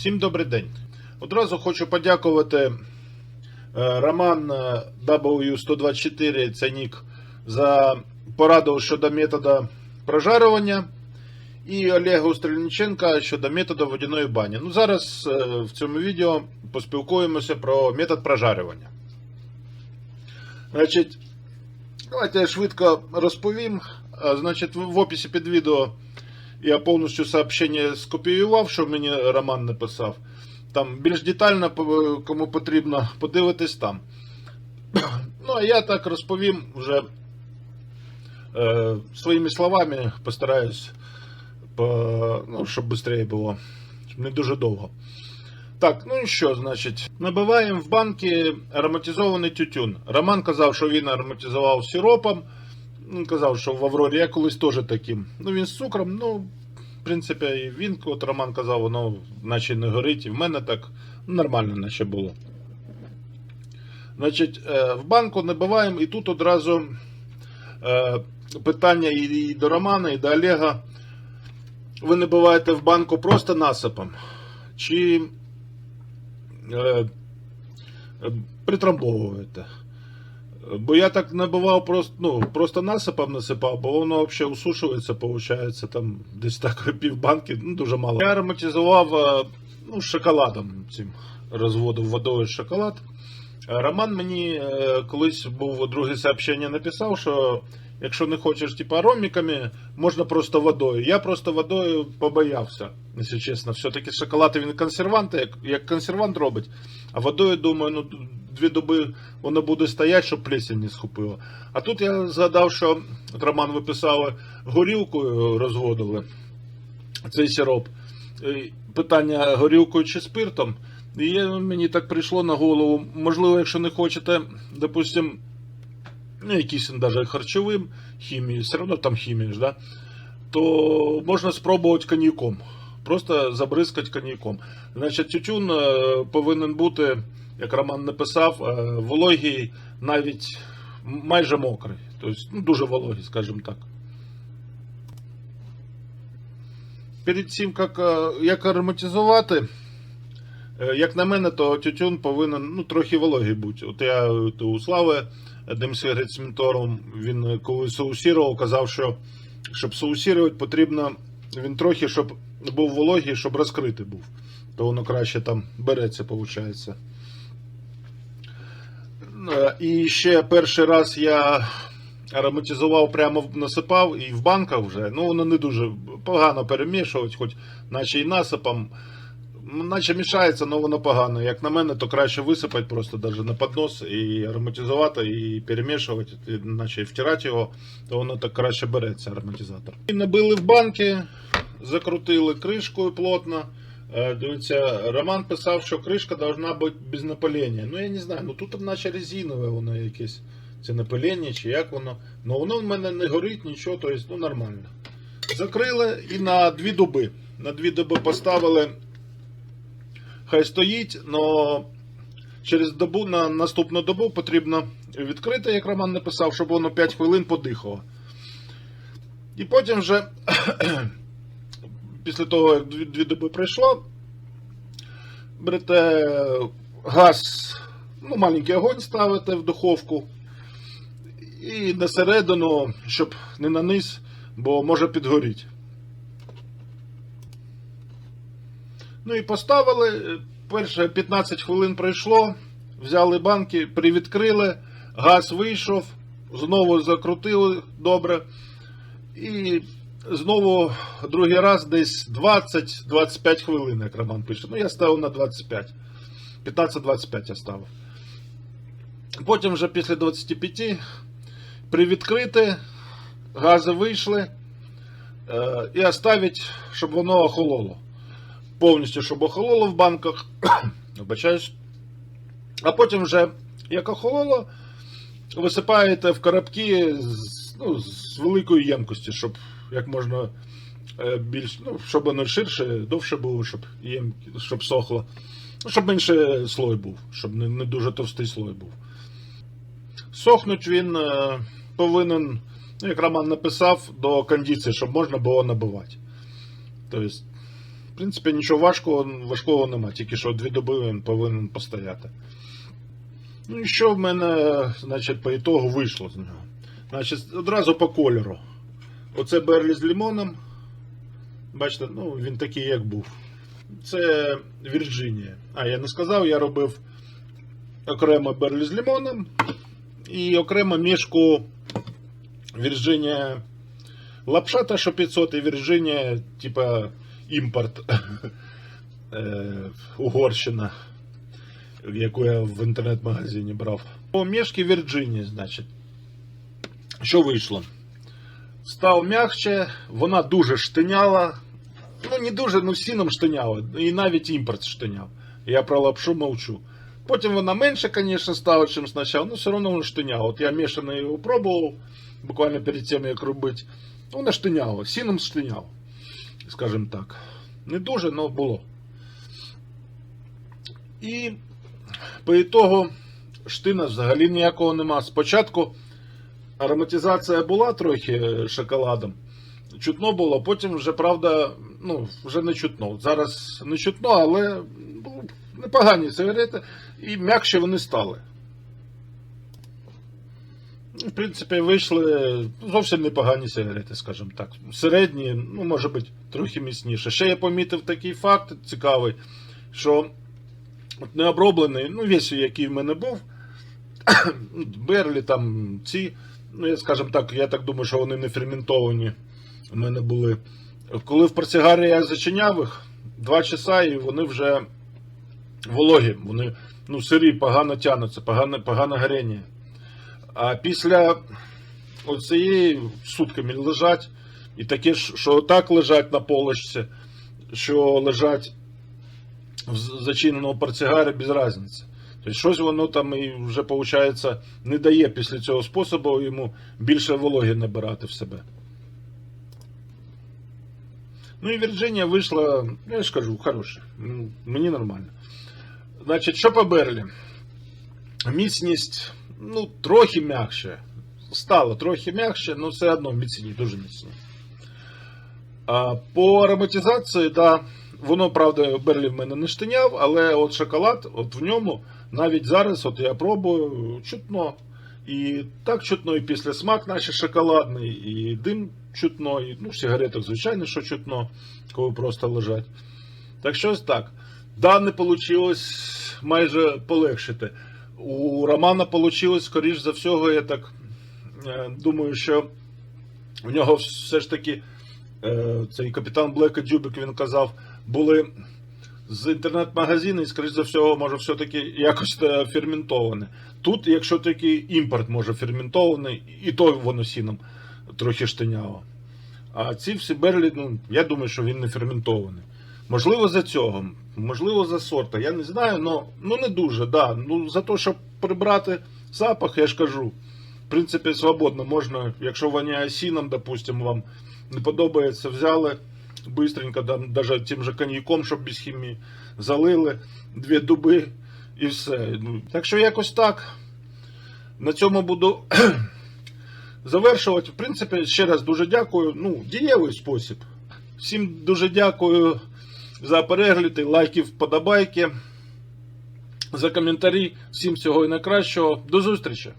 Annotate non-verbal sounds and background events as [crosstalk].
Всім добрий день. Одразу хочу подякувати е, Роман е, W124, це нік, за пораду щодо методу прожарювання. І Олегу Стрельниченка щодо методу водяної бані. Ну, зараз е, в цьому відео поспілкуємося про метод прожарювання. Значить, давайте я швидко розповім. Значить, в описі під відео я повністю сообщення скопіював, що мені Роман написав. Там більш детально, кому потрібно, подивитись там. [clears throat] Ну, а я так розповім вже е, своїми словами, постараюсь, по, ну, щоб швидше було, не дуже довго. Так, ну і що, значить, набиваємо в банки ароматизований тютюн. Роман казав, що він ароматизував сиропом. Він казав, що в Аврорі я колись теж таким. Ну, він з цукром, ну, в принципі, він, от Роман казав, воно наче не горить, і в мене так нормально наче було. Значить, е, в банку набиваємо, і тут одразу е, питання і, до Романа, і до Олега. Ви набиваєте в банку просто насипом? Чи е, притрамбовуєте? Бо я так набивав просто, ну, просто насипом насипав, бо воно взагалі усушується, виходить, там десь так [laughs] пів банки, ну дуже мало. Я ароматизував е, ну, шоколадом цим, розводив водою шоколад. Е, Роман мені е, колись був друге сообщення написав, що якщо не хочеш типу, ароміками, можна просто водою. Я просто водою побоявся, якщо чесно. Все-таки шоколад він консервант, як, як консервант робить. А водою, думаю, ну дві доби воно буде стояти, щоб плесень не схопило. А тут я згадав, що от Роман виписав горілкою розводили цей сироп. Питання горілкою чи спиртом. І мені так прийшло на голову. Можливо, якщо не хочете, допустим, ну, якийсь навіть харчовим хімії, все одно там хімія ж, да? то можна спробувати коньяком. Просто забризкати коньяком. Значить, тютюн е, повинен бути, як Роман написав, е, вологий, навіть майже мокрий. Тобто, ну, дуже вологий, скажімо так. Перед цим, як, е, як ароматизувати, як на мене, то тютюн повинен ну, трохи вологий бути. От я от у Слави ментором, він е, коли соусірував, казав, що щоб соусірувати, потрібно він трохи, щоб був вологий, щоб розкритий був. То воно краще там береться, виходить. Е, І ще перший раз я ароматизував, прямо насипав і в банках вже. Ну, воно не дуже погано перемішувати, хоч наче і насипом. Наче мішається, але воно погано. Як на мене, то краще висипати просто даже на поднос і ароматизувати, і перемішувати, і наче втирати його, то воно так краще береться, ароматизатор. І набили в банки, закрутили кришкою плотно. Е, Дивіться, Роман писав, що кришка должна бути без напилення. Ну я не знаю, ну тут наче резинове воно якесь. Це напилення чи як воно. Ну воно в мене не горить нічого, то есть, ну нормально. Закрили і на дві доби. На дві доби поставили. Хай стоїть, але через добу на наступну добу потрібно відкрити, як Роман написав, щоб воно 5 хвилин подихало. І потім вже [clears throat] після того, як дві, доби пройшло, берете газ, ну, маленький огонь ставите в духовку. І на середину, щоб не на низ, бо може підгоріти. Ну і поставили. Перше 15 хвилин пройшло. Взяли банки, привідкрили, газ вийшов, знову закрутили добре. І знову другий раз десь 20-25 хвилин, як Роман пише. Ну, я ставив на 25. 15-25 я ставив. Потім вже після 25 привідкрити, гази вийшли е, і оставити, щоб воно охололо. Повністю, щоб охололо в банках. [coughs] Вибачаюсь. А потім вже, як охололо, висипаєте в коробки з, ну, з великої ємкості, щоб як можна е, більш, ну, щоб воно ширше, довше було, щоб, єм, щоб сохло. Ну, щоб менше слой був, щоб не, не дуже товстий слой був. Сохнуть він е, повинен, ну, як Роман написав, до кондиції, щоб можна було набивати. Тобто, принципі, нічого важкого, важкого нема, тільки що дві доби він повинен постояти. Ну і що в мене, значить, по ітогу вийшло з нього? Значить, одразу по кольору. Оце Берлі з лимоном. Бачите, ну він такий, як був. Це Вірджинія. А, я не сказав, я робив окремо Берлі з лимоном і окремо мішку Вірджинія лапша та що 500 і Вірджинія, типа імпорт е, Угорщина, яку я в інтернет-магазині брав. По мішки Вірджинії, значить. Що вийшло? Став м'якче, вона дуже штиняла. Ну, не дуже, ну сіном штиняла. І навіть імпорт штиняв. Я про лапшу мовчу. Потім вона менше, звісно, стала, ніж спочатку, але все одно вона штиняла. От я мішаний його пробував, буквально перед тим, як робити. Вона штиняла, сіном штиняла, скажімо так. Не дуже, але було. І по ітогу штина взагалі ніякого нема. Спочатку ароматизація була трохи шоколадом. Чутно було, потім вже, правда, ну, вже не чутно. Зараз не чутно, але ну, непогані сигарети і м'якше вони стали. Ну, В принципі, вийшли зовсім непогані сигарети, скажімо так. Середні, ну, може бути, трохи міцніше. Ще я помітив такий факт цікавий, що от необроблений, ну, весь, який в мене був, [coughs] Берлі там ці, ну, я скажімо так, я так думаю, що вони не ферментовані у мене були. Коли в портсигарі я зачиняв їх, два часа і вони вже вологі, вони ну, сирі, погано тянуться, погано, погано горіння. А після оцієї сутками лежать, і таке, що так лежать на полочці, що лежать в зачиненому портсигарі без різниці. Тобто щось воно там і вже, виходить, не дає після цього способу йому більше вологи набирати в себе. Ну і Вірджинія вийшла, ну, я ж кажу, хороша. Мені нормально. Значить, що по Берлі? Міцність, ну, трохи м'якше. Стало трохи м'якше, але все одно міцні, дуже міцні. А по ароматизації, да, воно, правда, Берлі в мене не штиняв, але от шоколад, от в ньому навіть зараз, от я пробую, чутно. І так чутно, і після смак наче шоколадний, і дим чутно, і ну, в сигаретах, звичайно, що чутно, коли просто лежать. Так що ось так. Да, не вийшло майже полегшити. У Романа вийшло, скоріш за всього, я так е, думаю, що у нього все ж таки е, цей капітан Блека Дюбик він казав, були з інтернет-магазину, і, скоріш за всього, може, все-таки якось е, ферментоване. Тут, якщо такий імпорт може ферментований, і то воно сіном трохи штиняло. А ці всі берлі, ну, я думаю, що він не ферментований. Можливо, за цього, можливо, за сорта. Я не знаю, но, ну не дуже, да. Ну, за те, щоб прибрати запах, я ж кажу. В принципі, свободно можна, якщо воняє сіном, допустимо, вам не подобається, взяли быстренько, там, даже тим же коньяком, щоб без хімії, залили дві дуби і все. Ну, Так що якось так. На цьому буду [clears throat] завершувати. В принципі, ще раз дуже дякую. Ну, дієвий спосіб. Всім дуже дякую за перегляди, лайки, вподобайки, за коментарі. Всім всього і найкращого. До зустрічі!